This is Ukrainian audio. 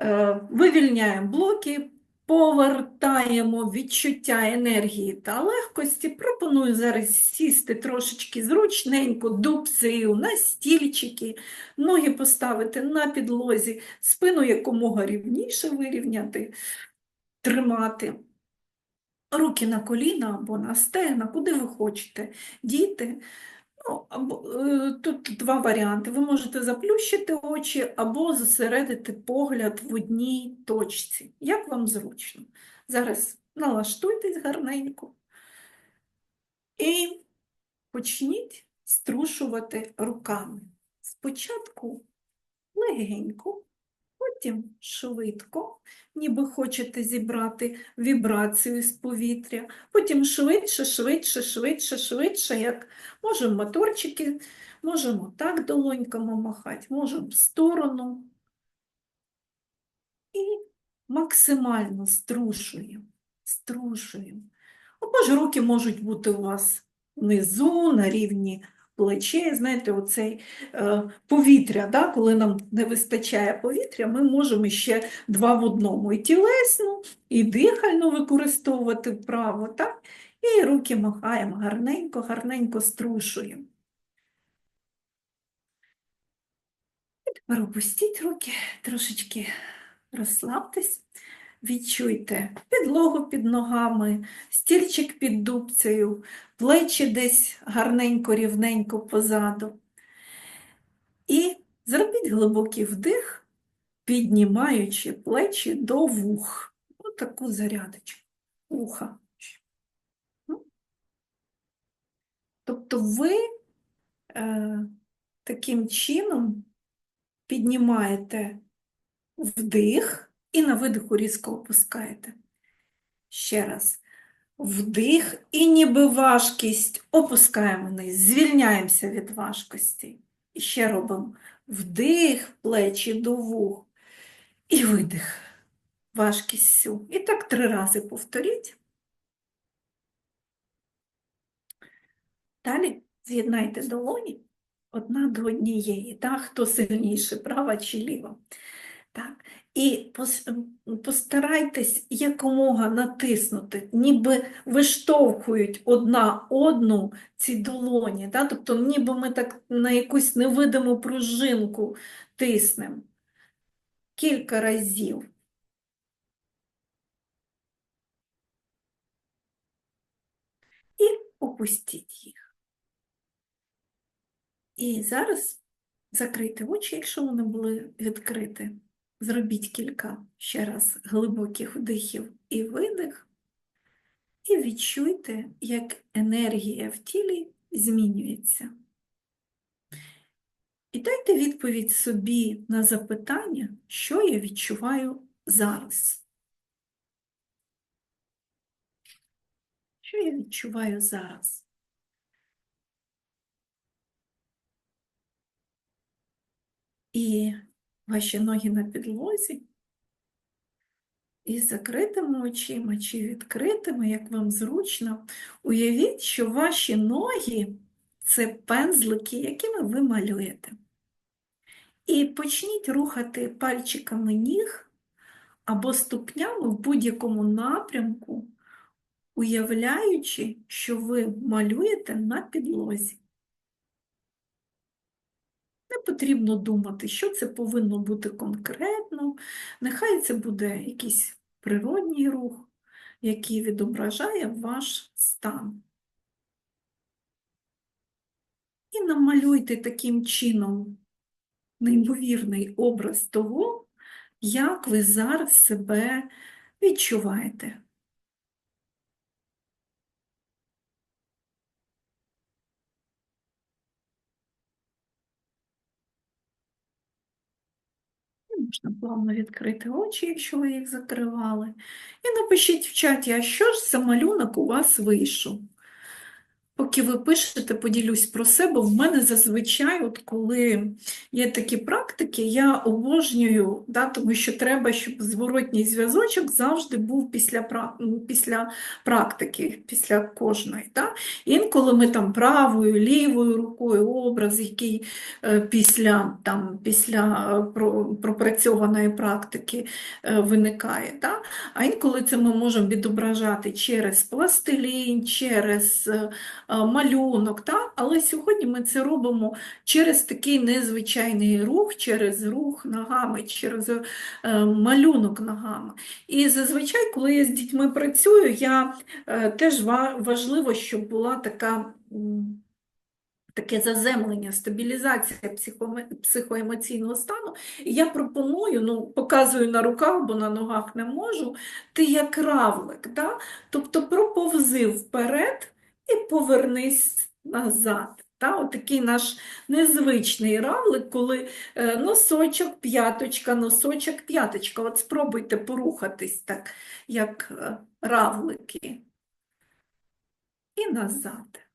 Е, Вивільняємо блоки, повертаємо відчуття енергії та легкості. Пропоную зараз сісти трошечки зручненько, дубцею на стільчики, ноги поставити на підлозі, спину якомога рівніше вирівняти, тримати. Руки на коліна або на стегна, куди ви хочете. Діти, тут два варіанти. Ви можете заплющити очі або зосередити погляд в одній точці. Як вам зручно? Зараз налаштуйтесь гарненько і почніть струшувати руками. Спочатку легенько, потім швидко, ніби хочете зібрати вібрацію з повітря, потім швидше, швидше, швидше, швидше, як можемо моторчики, можемо так долоньками махати, можемо в сторону. І максимально струшуємо, струшуємо. Або ж руки можуть бути у вас внизу, на рівні плечей. Знаєте, оцей е, повітря, да? коли нам не вистачає повітря, ми можемо ще два в одному. І тілесну, і дихальну використовувати вправо, так? І руки махаємо гарненько, гарненько струшуємо. І тепер опустіть руки, трошечки розслабтесь. Відчуйте підлогу під ногами, стільчик під дубцею, плечі десь гарненько, рівненько позаду. І зробіть глибокий вдих, піднімаючи плечі до вух. Ось таку зарядочку. Уха. Ну. Тобто ви е, таким чином піднімаєте вдих і на видиху різко опускаєте. Ще раз. Вдих і ніби важкість опускаємо вниз, звільняємося від важкості. І ще робимо вдих, плечі до вух і видих, важкість всю. І так три рази повторіть. Далі з'єднайте долоні одна до однієї, так? хто сильніше, права чи ліва. Так. І постарайтесь якомога натиснути, ніби виштовхують одна одну ці долоні, да? тобто ніби ми так на якусь невидиму пружинку тиснемо. Кілька разів. І опустіть їх. І зараз закрийте очі, якщо вони були відкриті. Зробіть кілька ще раз глибоких вдихів і видих, і відчуйте, як енергія в тілі змінюється. І дайте відповідь собі на запитання, що я відчуваю зараз. Що я відчуваю зараз? І ваші ноги на підлозі, і закритими очима чи відкритими, як вам зручно, уявіть, що ваші ноги це пензлики, якими ви малюєте. І почніть рухати пальчиками ніг або ступнями в будь-якому напрямку, уявляючи, що ви малюєте на підлозі. Потрібно думати, що це повинно бути конкретно. Нехай це буде якийсь природній рух, який відображає ваш стан. І намалюйте таким чином неймовірний образ того, як ви зараз себе відчуваєте. Можна плавно відкрити очі, якщо ви їх закривали. І напишіть в чаті, а що ж за малюнок у вас вийшов. Поки ви пишете, поділюсь про себе. В мене зазвичай, от коли є такі практики, я обожнюю, да, тому що треба, щоб зворотній зв'язочок завжди був після, після практики, після кожної. Да? Інколи ми там правою, лівою рукою образ, який е, після, там, після е, пропрацьованої практики е, виникає. Да? А інколи це ми можемо відображати через пластилін, через малюнок, та? Але сьогодні ми це робимо через такий незвичайний рух, через рух ногами, через е, малюнок ногами. І зазвичай, коли я з дітьми працюю, я е, теж важливо, щоб була така. Таке заземлення, стабілізація психоемоційного стану. І я пропоную, ну, показую на руках, бо на ногах не можу, ти як равлик, да? Тобто проповзи вперед і повернись назад. Та? Отакий наш незвичний равлик, коли е, носочок, п'яточка, носочок, п'яточка. От спробуйте порухатись так, як е, равлики. І назад.